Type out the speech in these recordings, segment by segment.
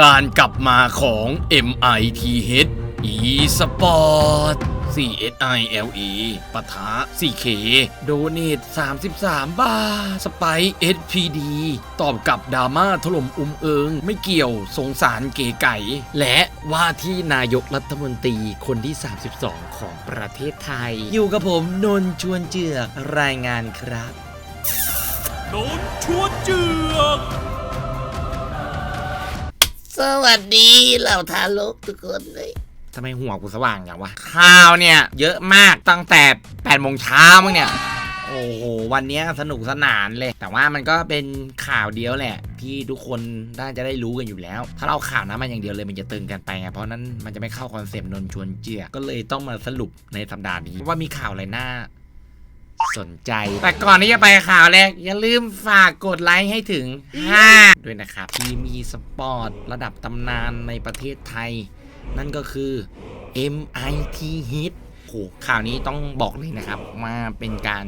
การกลับมาของ MITH eSport CSILE ปะทะ 4K โดเนท33 บาท สไป SPD ตอบกับดราม่าถล่มอุมเอิง ไม่เกี่ยวสงสารเก๋ไก่ และว่าที่นายกรัฐมนตรีคนที่ 32 ของประเทศไทย อยู่กับผมนนท์ชวนเจือกรายงานครับโดนชวนเจือก สวัสดีเหล่าทารกทุกคนเลยทำไมหัวกูสว่างอย่างวะข่าวเนี่ยเยอะมากตั้งแต่8โมงเช้ามั้งเนี่ย โอ้โห วันนี้สนุกสนานเลย แต่ว่ามันก็เป็นข่าวเดียวแหละ ที่ทุกคนน่าจะได้รู้กันอยู่แล้ว ถ้าเราข่าวนะมันอย่างเดียวเลยมันจะตึงกันไปไงเพราะนั้นมันจะไม่เข้าคอนเซปต์นนชวนเจือก็เลยต้องมาสรุปในสัปดาห์นี้ว่ามีข่าวอะไรน่า สนใจ แต่ก่อนที่จะไปข่าวแรก อย่าลืมฝากกดไลค์ให้ถึง 5 ด้วยนะครับ ที่มีสปอร์ตระดับตำนานในประเทศไทย นั่นก็คือ MIT Hit โหข่าวนี้ต้องบอกเลยนะครับว่าเป็นการ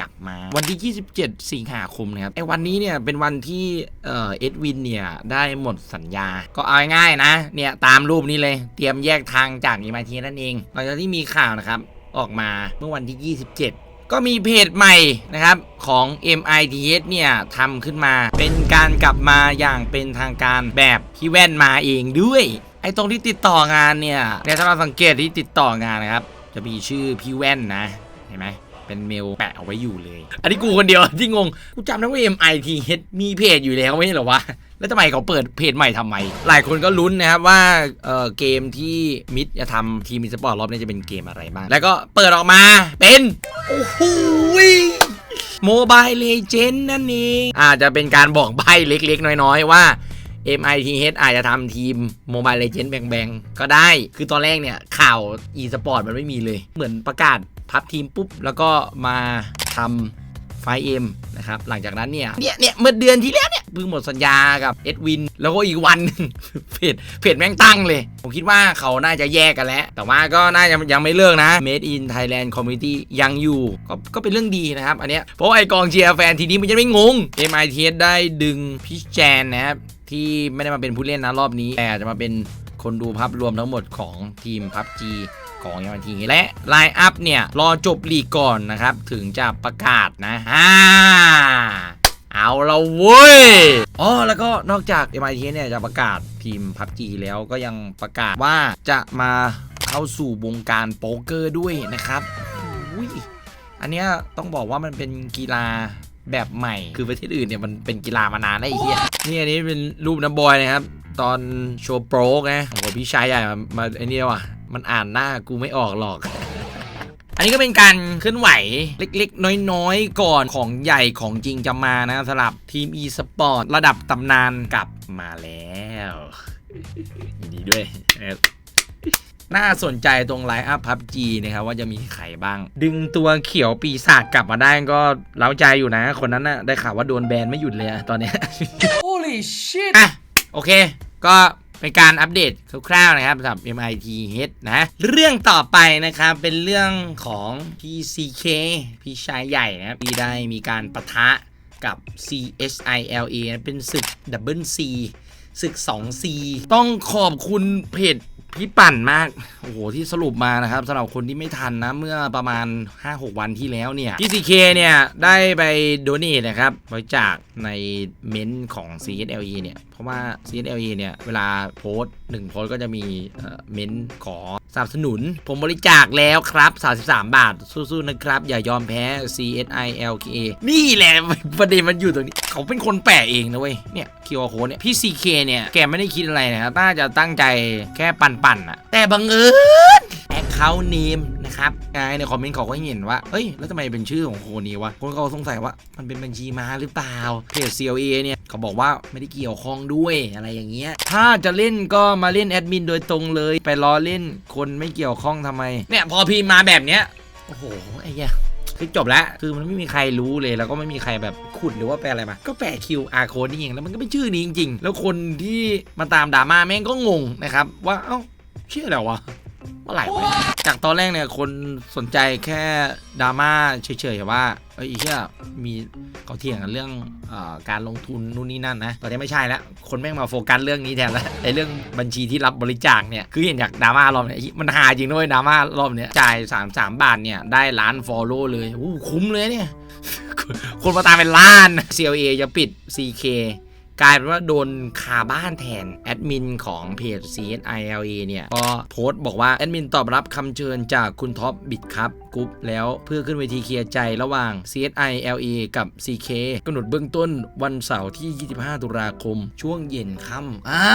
กลับมาวันที่ 27 สิงหาคมนะครับไอ้วันนี้เนี่ยเป็นวันที่เอ่อเอ็ดวินเนี่ยได้หมดสัญญา ก็เอาง่ายๆนะ เนี่ยตามรูปนี้เลยเตรียมแยกทางจาก MIT นั่นเองหลังจากที่มีข่าวนะครับออกมาเมื่อวันที่ 27 ก็มีเพจใหม่นะครับของ MITS เนี่ยทำขึ้นมาเป็นการกลับมาอย่างเป็นทางการแบบพี่แว่นมาเองด้วย ไอ้ตรงที่ติดต่องานเนี่ยเนี่ยถ้าเราสังเกตที่ติดต่องานนะครับ จะมีชื่อพี่แว่นนะเห็นไหมเป็นเมลแปะเอาไว้อยู่เลย อันนี้กูคนเดียวที่งงกูจำได้ว่า MITH มีเพจอยู่แล้วไม่ใช่หรอวะ แล้วทำไมเขาเปิดเพจใหม่ทำไม หลายคนก็ลุ้นนะครับว่าเออเกมที่มิดจะทำทีมมิสปอร์ตรอบนี้จะเป็นเกมอะไรบ้าง แล้วก็เปิดออกมาเป็น โอ้โหโมบายเลเจนนั่นเองอาจจะเป็นการบอกใบเล็กๆ น้อยๆว่า MITH อาจจะทำทีม Mobile Legends แบงๆ ก็ได้ คือตอนแรกเนี่ย ข่าว e-sport มันไม่มีเลย เหมือนประกาศพับทีมปุ๊บ แล้วก็มาทำ ไฟเอ็มนะครับหลังจากนั้นเนี่ยเนี่ยเนี่ยเมื่อเดือนที่แล้วเนี่ยเพิ่งหมดสัญญากับเอ็ดวินแล้วก็อีกวันหนึ่งเพจเพจแม่งตั้งเลย ผมคิดว่าเขาน่าจะแยกกันแล้ว แต่ว่าก็น่าจะยังไม่เลิกนะ Made in Thailand Community ยังอยู่ก็ก็เป็นเรื่องดีนะครับ อันเนี้ยเพราะว่าไอกองเชียร์แฟนทีนี้มันจะไม่งง MITS ได้ดึงพี่แจนนะครับที่ไม่ได้มาเป็นผู้เล่นนะรอบนี้แต่จะมาเป็นคนดูภาพรวมทั้งหมดของทีมพับจี ของยามันทีและไลน์อัพเนี่ยรอจบลีกก่อนนะครับ ถึงจะประกาศนะฮ่าเอาละเว้ย อ๋อ แล้วก็นอกจาก MIT เนี่ยจะประกาศทีมพับจีแล้วก็ยังประกาศว่าจะมาเข้าสู่วงการโป๊กเกอร์ด้วยนะครับอุ้ยอันเนี้ยต้องบอกว่ามันเป็นกีฬาแบบใหม่ คือประเทศอื่นเนี่ยมันเป็นกีฬามานานแล้วไอ้เหี้ย นี่อันนี้เป็นรูปน้ำบอยนะครับ ตอนโชว์โปรกนะโอ้โหพี่ชายใหญ่มามาไอ้นี่ว่ะ มันอ่านหน้ากูไม่ออกหรอก อันนี้ก็เป็นการเคลื่อนไหวเล็กๆ น้อยๆ ก่อนของใหญ่ของจริงจะมานะสำหรับทีม e-sport ระดับตำนานกลับมาแล้วยินดีด้วยนะครับน่าสนใจตรงไลน์อัพพับจีนะครับว่าจะมีใครบ้าง ดึงตัวเขียวปีศาจกลับมาได้ก็เล้าใจอยู่นะ คนนั้นน่ะได้ข่าวว่าโดนแบนไม่หยุดเลยอะตอนเนี้ย Holy shit อะ โอเค ก็ เป็นการอัปเดตคร่าวๆนะครับสำหรับ MIT Head นะ เรื่องต่อไปนะครับเป็นเรื่องของ PCK พี่ชายใหญ่นะครับที่ได้มีการประทะกับ CSILA นะเป็นศึก Double C ศึก 2C ต้องขอบคุณเพจ พี่ปั่นมาก โอ้โห ที่สรุปมานะครับสำหรับคนที่ไม่ทันนะ เมื่อประมาณ 5-6 วันที่แล้วเนี่ย PCK เคเนี่ย ได้ไปโดเนทนะครับบริจาคในเม้นต์ของ CSLE เนี่ย เพราะว่า CSLE เนี่ย เวลาโพสต์หนึ่งโพสก็จะมีเม้นต์ขอสนับสนุน ผมบริจาคแล้วครับ 33 บาท สู้ๆนะครับ อย่ายอมแพ้ CSILKA นี่แหละประเด็นมันอยู่ตรงนี้ เขาเป็นคนแปะเองนะเว้ยเนี่ยคิวโค้ดเนี่ยพี่ CK เนี่ยแกไม่ได้คิดอะไรนะครับน่าจะตั้งใจแค่ปั่นๆอะแต่บังเอิญแอคเคาท์เนมนะครับไงในคอมเมนต์เขาก็เห็นว่าเอ้ย แล้วทำไมเป็นชื่อของโคนนี้วะ คนเขาสงสัยว่ามันเป็นบัญชีม้าหรือเปล่า เพจ CLA เนี่ยเขาบอกว่าไม่ได้เกี่ยวข้องด้วยอะไรอย่างเงี้ย ถ้าจะเล่นก็มาเล่นแอดมินโดยตรงเลย ไปล้อเล่นคนไม่เกี่ยวข้องทำไม เนี่ยพอพีมาแบบเนี้ย โอ้โห ไอ้เหี้ย คือจบแล้วคือมันไม่มีใครรู้เลย แล้วก็ไม่มีใครแบบขุดหรือว่าแปลอะไรมา ก็แปล QR code นี่เองแล้วมันก็เป็นชื่อนี้จริงๆ แล้วคนที่มาตามดราม่าแม่งก็งงนะครับว่าเอ้าชื่ออะไรวะ เมื่อไหร่วะจากตอนแรกเนี่ยคนสนใจแค่ดราม่าเฉยๆว่าเอ้ยไอ้เหี้ยมีเขาเถียงกันเรื่องอการลงทุนนู่นนี่นั่นนะตอนนี้ไม่ใช่แล้ว คนแม่งมาโฟกัสเรื่องนี้แทนแล้วไอ้เรื่องบัญชีที่รับบริจาคเนี่ยคือเห็นจากดราม่ารอบเนี่ยมันหาจริงด้วยดราม่ารอบเนี้ยจ่าย3 3บาทเนี่ยได้ล้านฟอลโล่เลยอู้คุ้มเลยเนี่ยคนมาตามเป็นล้าน CLA จะปิด CK กลายเป็นว่าโดนคาบ้านแทน แอดมินของเพจ CSILA เนี่ย ก็โพสต์บอกว่า แอดมินตอบรับคำเชิญจากคุณท็อปบิดครับกรุ๊ปแล้วเพื่อขึ้นเวทีเคลียร์ใจระหว่าง CSILA กับ CK กำหนดเบื้องต้นวันเสาร์ที่ 25 ตุลาคม ช่วงเย็นค่ำอ่า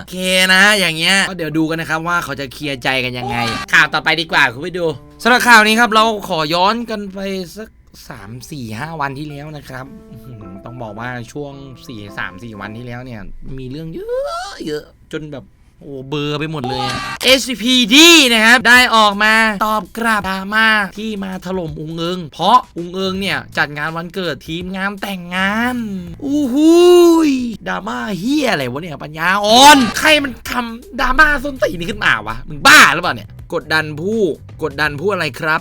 โอเคนะ อย่างเงี้ยก็เดี๋ยวดูกันนะครับว่าเขาจะเคลียร์ใจกันยังไง ข่าวต่อไปดีกว่าคุณไปดูสำหรับข่าวนี้ครับเราขอย้อนกันไปสัก สามสี่ห้าวันที่แล้วนะครับ ต้องบอกว่าช่วงสี่สามสี่วันที่แล้วเนี่ย มีเรื่องเยอะเยอะจนแบบโอ้เบอร์ไปหมดเลย SPD นะครับ ได้ออกมาตอบกลับดราม่าที่มาถล่มอุงเอิง เพราะอุงเอิงเนี่ย จัดงานวันเกิดทีมงานแต่งงานอู้หูยดราม่าเฮียอะไรวะเนี่ย ปัญญาอ่อน ใครมันทำดราม่าส้นตีนี้ขึ้นมาวะ มึงบ้าหรือเปล่าเนี่ย กดดันผู้กดดันผู้อะไรครับ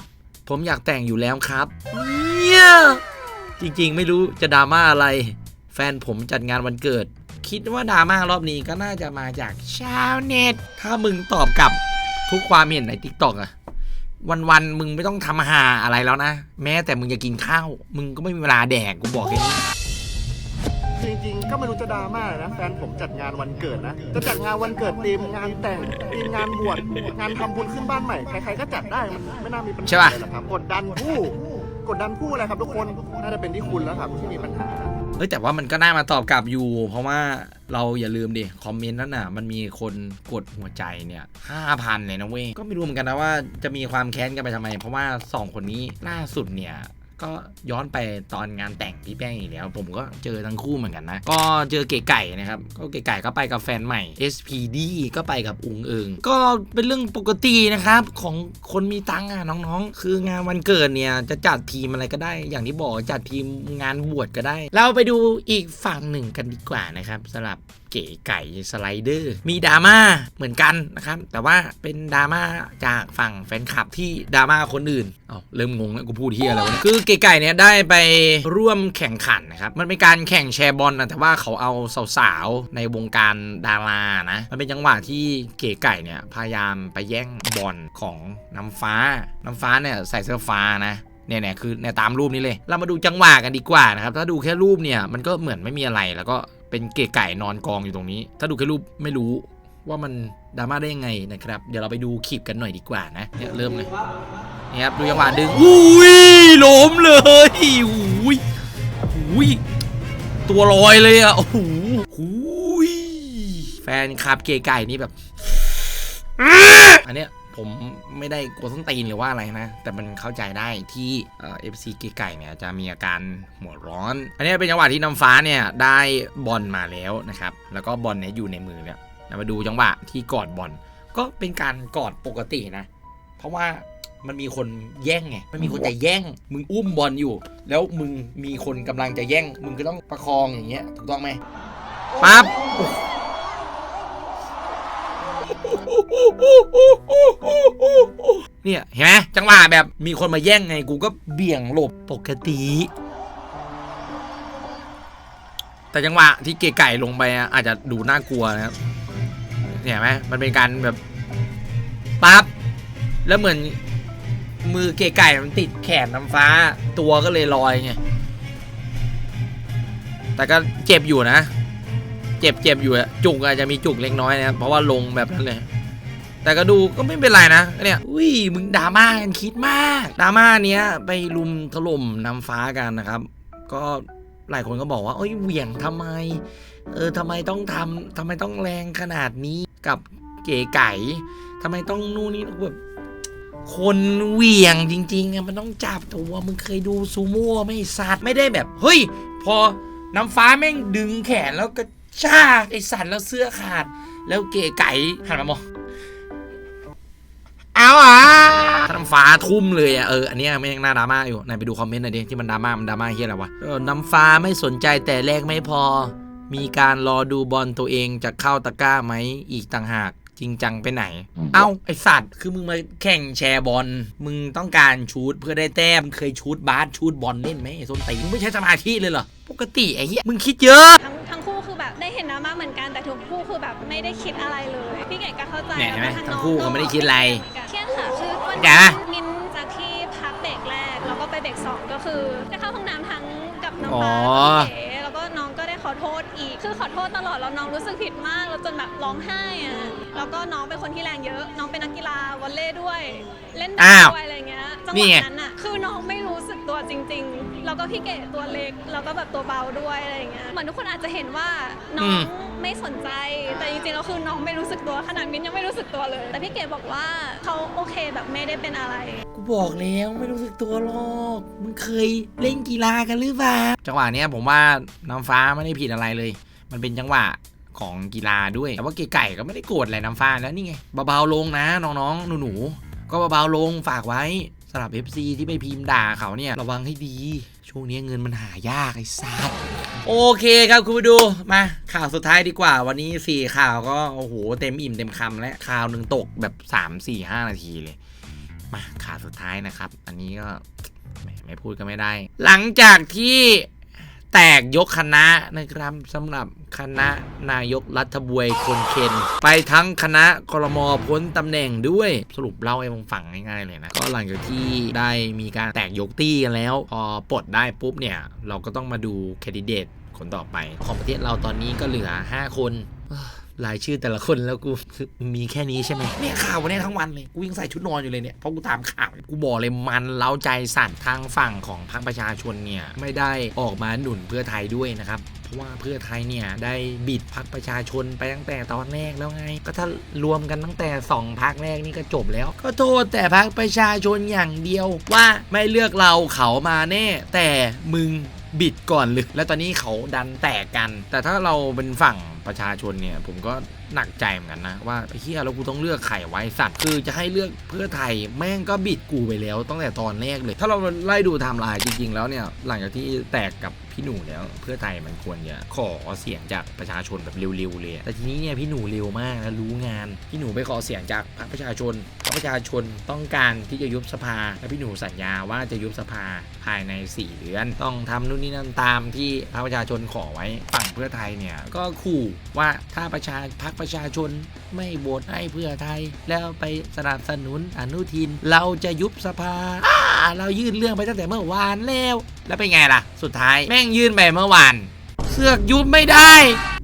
ผมอยากแต่งอยู่แล้วครับ เนี่ย จริงๆ ไม่รู้จะดราม่าอะไร แฟนผมจัดงานวันเกิด คิดว่าดราม่ารอบนี้ก็น่าจะมาจากชาวเน็ต ถ้ามึงตอบกลับทุกความเห็นในทิกตอกอะวันๆ มึงไม่ต้องทำหาอะไรแล้วนะ แม้แต่มึงจะกินข้าว มึงก็ไม่มีเวลาแดกกูบอกแค่นี้ ริงๆ ก็ไม่รู้จะดราม่านะ แฟนผมจัดงานวันเกิดนะ จะจัดงานวันเกิดธีมงานแต่งธีมงานบวชงานทำบุญขึ้นบ้านใหม่ ใครๆก็จัดได้ มันไม่น่ามีปัญหาใช่ปะอะไรหรอกครับ กดดันผู้ กดดันผู้อะไรครับทุกคน น่าจะเป็นที่คุณแล้วครับที่มีปัญหาเฮ้ยแต่ว่ามันก็น่ามาตอบกลับอยู่ เพราะว่าเราอย่าลืมดิคอมเมนต์นั้นน่ะมันมีคนกดหัวใจเนี่ยห้าพันเลยนะเว้ย ก็ไม่รู้เหมือนกันนะว่าจะมีความแค้นกันไปทำไม เพราะว่า 2 คนนี้ล่าสุดเนี่ย ก็ย้อนไปตอนงานแต่งพี่แป้งอีกแล้ว ผมก็เจอทั้งคู่เหมือนกันนะ ก็เจอเก๋ไก่นะครับ ก็เก๋ไก่ก็ไปกับแฟนใหม่ SPD ก็ไปกับอุงเอิง ก็เป็นเรื่องปกตินะครับ ของคนมีตังค์อะน้องๆ คืองานวันเกิดเนี่ยจะจัดทีมอะไรก็ได้ อย่างที่บอกจัดทีมงานบวชก็ได้ เราไปดูอีกฝั่งหนึ่งกันดีกว่านะครับสำหรับเก๋ไก่สไลเดอร์ มีดราม่าเหมือนกันนะครับ แต่ว่าเป็นดราม่าจากฝั่งแฟนคลับที่ดราม่าคนอื่นเอาเริ่มงงแล้วกูพูดเฮียอะไรวะเนี่ยคือเก๋ไก่เนี่ยได้ไปร่วมแข่งขันนะครับ มันเป็นการแข่งแชร์บอลนะแต่ว่าเขาเอาสาวๆ ในวงการดารานะ มันเป็นจังหวะที่เก๋ไก่เนี่ยพยายามไปแย่งบอลของน้ำฟ้า น้ำฟ้าเนี่ยใส่เสื้อฟ้านะเนี่ยเนี่ยคือเนี่ยตามรูปนี้เลย เรามาดูจังหวะกันดีกว่านะครับ ถ้าดูแค่รูปเนี่ยมันก็เหมือนไม่มีอะไรแล้วก็ เป็นเก๋ไก่นอนกองอยู่ตรงนี้ ถ้าดูแค่รูปไม่รู้ว่ามันดราม่าได้ยังไงนะครับ เดี๋ยวเราไปดูคลิปกันหน่อยดีกว่านะเนี่ยเริ่มเลยนี่ครับดูจังหวะดึงอุ้ยล้มเลยอุ้ยอุ้ยตัวลอยเลยอะโอ้โหอุ้ยแฟนคลับเก๋ไก่นี่แบบอันเนี้ย ผมไม่ได้กลัวส้นตีนหรือว่าอะไรนะ แต่มันเข้าใจได้ที่เอฟซีเกไก่เนี่ยจะมีอาการหัวร้อน อันนี้เป็นจังหวะที่น้ำฟ้าเนี่ยได้บอลมาแล้วนะครับ แล้วก็บอลเนี่ยอยู่ในมือแล้วมาดูจังหวะที่กอดบอลก็เป็นการกอดปกตินะ เพราะว่ามันมีคนแย่งไง มันมีคนจะแย่ง มึงอุ้มบอลอยู่ แล้วมึงมีคนกำลังจะแย่ง มึงก็ต้องประคองอย่างเงี้ย ถูกต้องไหมปั๊บ เนี่ยเห็นไหมจังหวะแบบมีคนมาแย่งไงกูก็เบี่ยงหลบปกติ แต่จังหวะที่เกไก่ลงไปอาจจะดูน่ากลัวนะครับเนี่ยเห็นไหมมันเป็นการแบบปั๊บแล้วเหมือนมือเกไก่มันติดแขนน้ำฟ้าตัวก็เลยลอยไงแต่ก็เจ็บอยู่นะ เจ็บเจ็บอยู่จุกอาจจะมีจุกเล็กน้อยนะครับเพราะว่าลงแบบนั้นเลย แต่ก็ดูก็ไม่เป็นไรนะเนี่ยอุ้ยมึงดราม่ากันคิดมากดราม่าเนี้ยไปลุมถล่มนำฟ้ากันนะครับ ก็หลายคนก็บอกว่าเอ้ยเหวี่ยงทำไม เออทำไมต้องทำทำไมต้องแรงขนาดนี้กับเก๋ไก่ทำไมต้องนู่นนี่แบบคนเหวี่ยงจริงๆอะมันต้องจับตัวมึงเคยดูซูโม่ไหม่สัตว์ไม่ได้แบบ เฮ้ย พอน้ำฟ้าแม่งดึงแขนแล้วก็ชากไอสัตว์แล้วเสื้อขาด แล้วเก๋ไก่หันมามอง เอาอะถ้าน้ำฟ้าทุ่มเลยอะเอออันเนี้ยไม่ยังน่าดราม่าอยู่ไหนไปดูคอมเมนต์หน่อยดิที่มันดราม่ามันดราม่าเฮียอะไรวะเออน้ำฟ้าไม่สนใจแต่แรกไม่พอ มีการรอดูบอลตัวเองจะเข้าตะกร้าไหมอีกต่างหากจริงจังไปไหน เอ้าไอสัตว์คือมึงมาแข่งแชร์บอล มึงต้องการชูดเพื่อได้แต้มมึงเคยชูดบาสชูดบอลเล่นไหมไอส้นตีนมึงไม่ใช้สมาธิเลยเหรอ ปกติไอ้เหี้ย มึงคิดเยอะ ทั้งทั้งคู่คือ แบบได้เห็นดราม่าเหมือนกันแต่ทุกคู่คือแบบไม่ได้คิดอะไรเลย พี่เก๋ก็เข้าใจเนี่ยเห็นไหมแล้วก็ทั้งน้อคู่เขาไม่ได้คิดอะไรเครียดค่ะคือวันแกะนี้มินจากที่พักเบรกแรกแล้วก็ไปเบรกสองก็คือจะเข้าห้องน้ำทั้งกับน้องอ๋อฟ้าแล้วก็พี่เก๋แล้วก็น้ องก็ได้ขอโทษอีก คือขอโทษตลอดแล้วน้องรู้สึกผิดมากแล้วจนแบบร้องไห้อะแล้วก็น้องเป็นคนที่แรงเยอะ น้องเป็นนักกีฬาวอลเลย์ด้วย เล่นอ้าบาสวด้วยอะไรเงี้ยจังหนี่วะไง นั้นอะคือน้องไม่รู้สึกตัวจริง ๆ แล้วก็พี่เก๋ตัวเล็กแล้วก็แบบตัวเบาด้วยอะไรเงี้ยเหมือนทุกคนอาจจะเห็นว่าน้องไม่สนใจแต่จริงๆแล้วคือน้องไม่รู้สึกตัวขนาดมิ้นยังไม่รู้สึกตัวเลย แต่พี่เก๋บอกว่าเขาโอเคแบบไม่ได้เป็นอะไรกู บอกแล้วไม่รู้สึกตัวหรอกมึงเคยเล่นกีฬากันหรือเปล่าจังหวะเนี้ยผมว่าน้ำฟ้าไม่ได้ผิดอะไรเลย มันเป็นจังหวะของกีฬาด้วย แต่ว่าเก๋ไก่ก็ไม่ได้โกรธอะไรน้ำฟ้าแล้วนี่ไงเบาๆลงนะน้องๆหนูๆก็เบาๆลงฝากไว้สำหรับ FC ที่ไปพิมพ์ด่าเขาเนี่ยระวังให้ดี ช่วงนี้เงินมันหายากไอ้สัสโอเคครับคุณผู้ดูมาข่าวสุดท้ายดีกว่า วันนี้สี่ข่าวก็โอ้โหเต็มอิ่มเต็มคำแล้วข่าวหนึ่งตกแบบ 3 4 5 นาทีเลย มาข่าวสุดท้ายนะครับ อันนี้ก็ไม่พูดก็ไม่ได้ หลังจากที่แตกยกคณะนะครับสำหรับคณะนายกรัฐบวยคนเคนไปทั้งคณะครมพ้นตำแหน่งด้วยสรุปเล่าให้ผมฟังง่ายๆเลยนะ ก็หลังจากที่ได้มีการแตกยกตี้กันแล้ว พอปลดได้ปุ๊บเนี่ย เราก็ต้องมาดูแคนดิเดตคนต่อไป ของประเทศเราตอนนี้ก็เหลือ 5 คน รายชื่อแต่ละคนแล้วกูมีแค่นี้ใช่ไหมเนี่ยข่าววันนี้ทั้งวันเลย กูยังใส่ชุดนอนอยู่เลยเนี่ย เพราะกูตามข่าว กูบอกเลยมันเล้าใจสั่นทางฝั่งของพรรคประชาชนเนี่ย ไม่ได้ออกมาหนุนเพื่อไทยด้วยนะครับ เพราะว่าเพื่อไทยเนี่ย ได้บิดพรรคประชาชนไปตั้งแต่ตอนแรกแล้วไง ก็ถ้ารวมกันตั้งแต่สองพรรคแรกนี่ก็จบแล้ว ก็โทษแต่พรรคประชาชนอย่างเดียวว่าไม่เลือกเราเขามาแน่ แต่มึงบิดก่อนเลยแล้วตอนนี้เขาดันแตกกัน แต่ถ้าเราเป็นฝั่ง ประชาชนเนี่ยผมก็หนักใจเหมือนกันนะว่าไอ้เฮียแล้วกูต้องเลือกไข่ไว้สัตว์คือจะให้เลือกเพื่อไทยแม่งก็บิดกูไปแล้วตั้งแต่ตอนแรกเลย ถ้าเราไล่ดูไทม์ไลน์จริงๆแล้วเนี่ยหลังจากที่แตกกับพี่หนูแล้วเพื่อไทยมันควรจะขอเสียงจากประชาชนแบบเร็วๆเลย แต่ทีนี้เนี่ยพี่หนูเร็วมากนะรู้งาน พี่หนูไปขอเสียงจากพรรคประชาชนพรรคประชาชนต้องการที่จะยุบสภาและพี่หนูสัญญาว่าจะยุบสภาภายใน 4 เดือน ต้องทำนู่นนี่นั่นตามที่พรรคประชาชนขอไว้ฝั่งเพื่อไทยเนี่ยก็ขู่ว่าถ้าประชาพรรคประชาชน ไม่โหวตให้เพื่อไทย แล้วไปสนับสนุนอนุทิน เราจะยุบสภาาเรายื่นเรื่องไปตั้งแต่เมื่อวานแล้ว แล้วเป็นไงล่ะ สุดท้ายแม่งยื่นไปเมื่อวาน เสือกยุบไม่ได้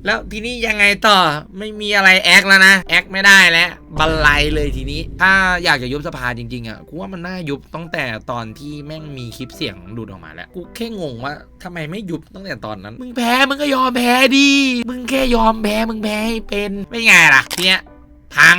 แล้วทีนี้ยังไงต่อไม่มีอะไรแอคแล้วนะแอคไม่ได้แล้วบันไลเลยทีนี้ ถ้าอยากจะยุบสภาจริงๆอะกูว่ามันน่ายุบตั้งแต่ตอนที่แม่งมีคลิปเสียงหลุดออกมาแล้วกูแค่งงว่าทำไมไม่ยุบตั้งแต่ตอนนั้น มึงแพ้มึงก็ยอมแพ้ดีมึงแค่ยอมแพ้มึงแพ้ให้เป็นไม่ไงล่ะทีเนี้ยพัง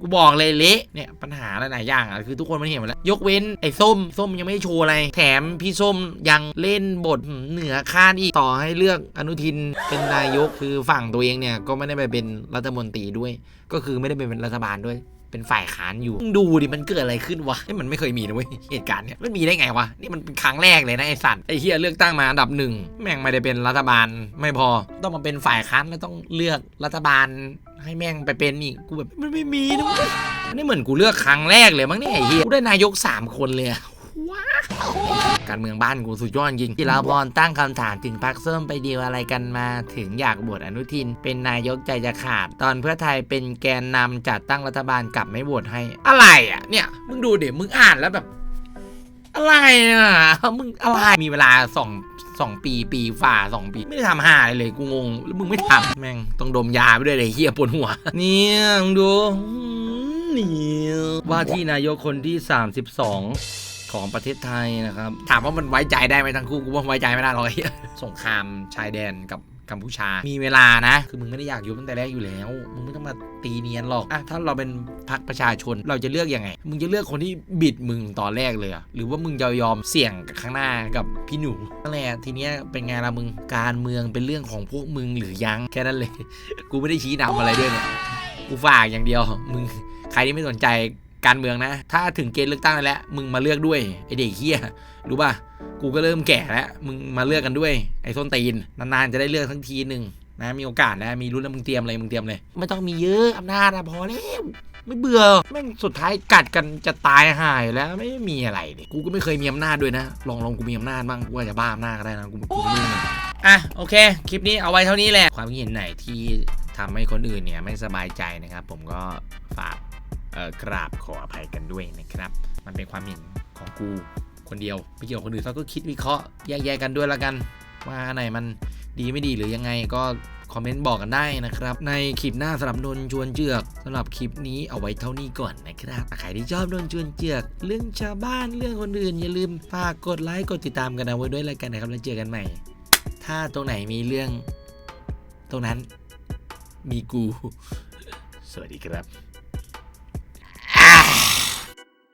กูบอกเลยเละเนี่ยปัญหาหลายอย่างอะคือทุกคนมันเห็นหมดแล้ว ยกเว้นไอ้ส้ม ส้มยังไม่ได้โชว์อะไร แถมพี่ส้มยังเล่นบทเหนือคาดอีกต่อให้เลือกอนุทินเป็นนายกคือฝั่งตัวเองเนี่ยก็ไม่ได้ไปเป็นรัฐมนตรีด้วย ก็คือไม่ได้ไปเป็นรัฐบาลด้วย เป็นฝ่ายค้านอยู่ดูดิมันเกิดอะไรขึ้นวะมันไม่เคยมีนะเว้ยเหตุการณ์เนี่ยมันมีได้ไงวะนี่มันเป็นครั้งแรกเลยนะไอ้สัตว์ไอ้เฮียเลือกตั้งมาอันดับหนึ่งแม่งไม่ได้เป็นรัฐบาลไม่พอ ต้องมาเป็นฝ่ายค้านแล้วต้องเลือกรัฐบาลให้แม่งไปเป็นอีกกูแบบมันไม่มีนะเว้ยนี่เหมือนกูเลือกครั้งแรกเลยมั้งเนี่ยไอ้เฮียกูได้นายก 3 คนเลยว้า การเมืองบ้านกูสุดยอดจริงจิราพรตั้งคำถามถึงพักส้มไปดีลอะไรกันมาถึงอยากบวชอนุทิน เป็นนายกใจจะขาด ตอนเพื่อไทยเป็นแกนนำจัดตั้งรัฐบาลกลับไม่โหวตให้ อะไรอะเนี่ยมึงดูเดี๋ยวมึงอ่านแล้วแบบ อะไรอะมึงอะไรมีเวลาสองสองปีปีฝ่าสองปี ไม่ได้ทำห่าอะไรเลยกูงงแล้วมึงไม่ทำแม่งต้องดมยาไปด้วยเลยเฮียปวดหัว เนี่ยมึงดูเนี่ยว่าที่นายกคนที่ 32 ของประเทศไทยนะครับ ถามว่ามันไว้ใจได้ไหมทั้งคู่กูว่าไว้ใจไม่ได้หรอกไอ้เหี้ยสงครามชายแดนกับกัมพูชา มีเวลานะ คือมึงไม่ได้อยากยุบตั้งแต่แรกอยู่แล้ว มึงไม่ต้องมาตีเนียนหรอกอะถ้าเราเป็นพรรคประชาชน เราจะเลือกยังไง มึงจะเลือกคนที่บิดมึงตอนแรกเลยอะหรือว่ามึงจะยอมเสี่ยงกับข้างหน้ากับพี่หนูนั่นแหละทีเนี้ยเป็นไงล่ะมึง การเมืองเป็นเรื่องของพวกมึงหรือยัง แค่นั้นเลย กูไม่ได้ชี้นำอะไรด้วยเนี่ย กูฝากอย่างเดียว มึง ใครที่ไม่สนใจ การเมืองนะ ถ้าถึงเกณฑ์เลือกตั้งแล้ว มึงมาเลือกด้วยไอเด็กเฮียรู้ป่ะ กูก็เริ่มแก่แล้ว มึงมาเลือกกันด้วยไอ้ส้นตีน นานๆจะได้เลือกทั้งทีหนึ่งนะมีโอกาสนะมีรุ่นแล้วมึงเตรียมเลยมึงเตรียมเลย ไม่ต้องมีเยอะอำนาจอะพอแล้วไม่เบื่อแม่งสุดท้ายกัดกันจะตายหายแล้วไม่มีอะไรนี่กูก็ไม่เคยมีอำนาจด้วยนะ ลองลองกูมีอำนาจบ้างกูอาจจะบ้าอำนาจก็ได้นะกูกูไม่รู้อะโอเค คลิปนี้เอาไว้เท่านี้แหละความคิดเห็นไหนที่ทำให้คนอื่นเนี่ยไม่สบายใจนะครับ ผมก็ฝาก กราบขออภัยกันด้วยนะครับ มันเป็นความเห็นของกูคนเดียวไม่เกี่ยวกับคนอื่นเขาก็คิดวิเคราะห์แยกแยะกันด้วยละกัน ว่าอันไหนมันดีไม่ดีหรือยังไงก็คอมเมนต์บอกกันได้นะครับ ในคลิปหน้าสำหรับนนชวนเจือกสำหรับคลิปนี้เอาไว้เท่านี้ก่อนนะครับใครที่ชอบนนชวนเจือก เรื่องชาวบ้านเรื่องคนอื่นอย่าลืมฝากกดไลค์กดติดตามกันเอาไว้ด้วยล้วกันนะครับแล้วเจอกันใหม่ ถ้าตรงไหนมีเรื่อง ตรงนั้นมีกู สวัสดีครับ